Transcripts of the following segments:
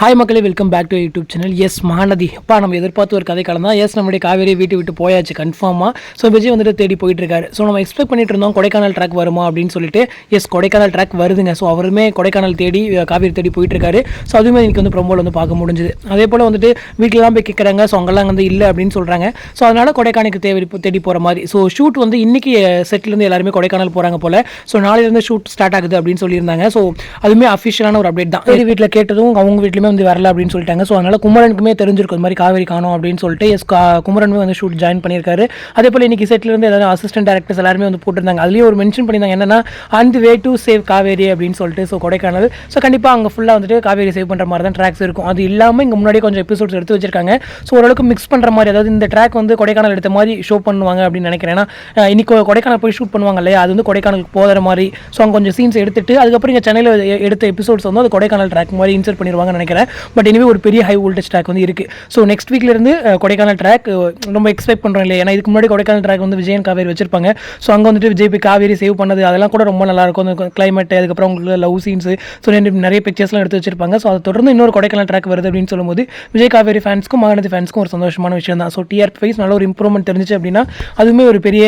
Hi மக்களே welcome back to YouTube channel yes Mahanadi அப்பா நம்ம எதிர்பார்த்து ஒரு கதை காலம் தான் எஸ் நம்மளுடைய காவேரி வீட்டு விட்டு போயாச்சு கன்ஃபார்மாக ஸோ விஜய் வந்துட்டு தேடி போயிட்டு இருக்காரு ஸோ நம்ம எக்ஸ்பெக்ட் பண்ணிட்டு இருந்தோம் கொடைக்கானல் ட்ராக் வருமா அப்படின்னு சொல்லிட்டு. எஸ் கொடைக்கானல் ட்ராக் வருதுங்க. ஸோ அவருமே கொடைக்கானல் தேடி காவேரி தேடி போயிட்டு இருக்காரு ஸோ அதுவுமே எனக்கு வந்து ப்ரொமோவில் வந்து பார்க்க முடிஞ்சுது. அதே போல் வந்துட்டு வீட்டிலலாம் போய் கேட்குறாங்க ஸோ அங்கெல்லாம் வந்து இல்லை அப்படின்னு சொல்கிறாங்க ஸோ அதனால் கொடைக்கானலுக்கு தேடி தேடி போகிற மாதிரி. ஸோ ஷூட் வந்து இன்னைக்கு செட்லேருந்து எல்லாருமே கொடைக்கானல் போகிறாங்க போல். ஸோ நாளையிலேருந்து ஷூட் ஸ்டார்ட் ஆகுது அப்படின்னு சொல்லியிருந்தாங்க. ஸோ அதுவுமே அஃபிஷியலான ஒரு அப்டேட் தான். வீட்டில் கேட்டதும் அவங்க வீட்லையுமே வந்து வரல அப்படின்னு சொல்லிட்டாங்க. ஸோ அதனால் குமரனுக்குமே தெரிஞ்சிருக்கும். இந்த மாதிரி காவேரி காணும் அப்படின்னு சொல்லிட்டு எஸ் குமரனுமே வந்து ஷூட் ஜாயின் பண்ணியிருக்காரு. அதே போல் இன்னைக்கு செட்லேருந்து எல்லாரும் அசிஸ்டன்ட் டேரக்டர்ஸ் எல்லாருமே வந்து போட்டிருந்தாங்க. அதுலேயும் ஒரு மென்ஷன் பண்ணியிருந்தாங்க என்னன்னா அந்த வே டு சேவ் காவேரி அப்படின்னு சொல்லிட்டு ஸோ கொடைக்கானல். ஸோ கண்டிப்பாக அங்கே ஃபுல்லாக வந்துட்டு காவேரி சேவ் பண்ணுற மாதிரி தான் ட்ராக்ஸ் இருக்கும். அது இல்லாமல் இங்கே முன்னாடியே கொஞ்சம் எபிசோட்ஸ் எடுத்து வச்சிருக்காங்க. ஸோ ஓரளவுக்கு மிக்ஸ் பண்ணுற மாதிரி அதாவது இந்த ட்ராக் வந்து கொடைக்கானல் எடுத்த மாதிரி ஷோ பண்ணுவாங்க அப்படின்னு நினைக்கிறேன். ஏன்னா இன்னைக்கு கொடைக்கானல் போய் ஷூட் பண்ணுவாங்க இல்லையா? அது வந்து கொடைக்கானலுக்கு போகிற மாதிரி. ஸோ அங்கே கொஞ்சம் சீன்ஸ் எடுத்துட்டு அதுக்கப்புறம் இங்கே சென்னையில் எடுத்த எபிசோட்ஸ் வந்து அது கொடைக்கானல் ட்ராக் மாதிரி இன்சர்ட் நினைக்கிறேன். பட் எனவே ஒரு பெரிய ஹை வோல்டேஜ் ட்ராக் வந்து இருக்குது ஸோ நெக்ஸ்ட் வீக்லேருந்து கொடைக்கானல் ட்ராக் ரொம்ப எக்ஸ்பெக்ட் பண்ணுறோம் இல்லையா? ஏன்னா இதுக்கு முன்னாடி கொடைக்கானல் ட்ராக் வந்து விஜயன் காவேரி வச்சிருப்பாங்க. ஸோ அங்கே வந்துட்டு விஜய் போய் காவேரி சேவ் பண்ணது அதெல்லாம் கூட ரொம்ப நல்லா இருக்கும். அந்த கிளைமேட் அதுக்கப்புறம் உங்களுக்கு லவ் சீன்ஸ் ஸோ நிறைய பிக்சர்ஸ்லாம் எடுத்து வச்சிருப்பாங்க. ஸோ அதை தொடர்ந்து இன்னொரு கொடைக்கானல் ட்ராக் வருது அப்படின்னு சொல்லும்போது விஜய் காவேரி ஃபேன்ஸ்க்கும் மகாநதி ஃபேன்ஸ்க்கும் ஒரு சந்தோஷமான விஷயம் தான். ஸோ டிஆர்பி வைஸ் நல்ல ஒரு இம்ப்ரூவ்மெண்ட் தெரிஞ்சிச்சு அப்படின்னா அதுவுமே ஒரு பெரிய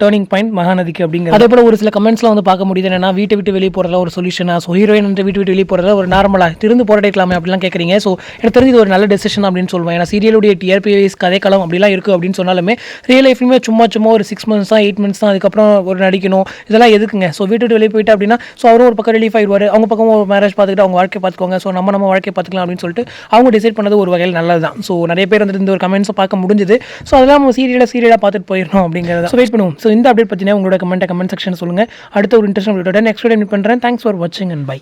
டேர்னிங் பாயிண்ட் மகாநதிக்கு அப்படிங்கிற அதே போல ஒரு சில கமெண்ட்ஸ்லாம் வந்து பார்க்க முடியுது. என்னன்னா வீட்டை விட்டு வெளியே போகிறதா ஒரு சொல்யூஷனா ஸோ ஹீரோயின் வந்து வீட்டு விட்டு வெளியே போகிறதா ஒரு நார்மலாக திருந்து போராடிக்கலாமே அப்படிலாம் கேட்குறீங்க ஸோ எனக்கு தெரிஞ்சு இது ஒரு நல்ல டெசிஷன் அப்படின்னு சொல்லுவேன் ஏன்னா சீரியலுடைய டிஆர்பி வைஸ் கதைக்களம் அப்படிலாம் இருக்குது அப்படின்னு சொன்னாலுமே ரியல் லைஃப்லையுமே சும்மா சும்மா ஒரு சிக்ஸ் மந்த்ஸ் தான் எயிட் மந்த்ஸ் தான் அதுக்கப்புறம் ஒரு நடிக்கணும். இதெல்லாம் எதுக்குங்க? ஸோ வீட்டு வெளியே போயிட்டு அப்படின்னா ஸோ அவரும் ஒரு பக்கம் ரிலீஃப் ஆயிடுவார். அவங்க பக்கம் ஒரு மேரேஜ் பார்த்துக்கிட்டு அவங்க வாழ்க்கை பார்த்துக்கோங்க. ஸோ நம்ம நம்ம வாழ்க்கை பார்த்துக்கலாம் அப்படின்னு சொல்லிட்டு அவங்க டிசைட் பண்ணது ஒரு வகையில் நல்லது தான். ஸோ நிறைய பேர் வந்துட்டு இந்த ஒரு கமெண்ட்ஸை பார்க்க முடிஞ்சுது. ஸோ அதெல்லாம் நம்ம சீரியலாக சீரியலாக பார்த்துட்டு போயிடணும் அப்படிங்கிறத ஸோ வெயிட் பண்ணுவோம். ஸோ இந்த அப்டேட் பற்றினா உங்களோட கமெண்ட்டை கமெண்ட் செக்ஷன் சொல்லுங்கள் அடுத்த ஒரு இன்ட்ரெஸ்ட் வீடியோட நெக்ஸ்ட் வீடியோ மீட் பண்ணுறேன் தேங்க்ஸ் ஃபார் வாட்சிங் அண்ட் பை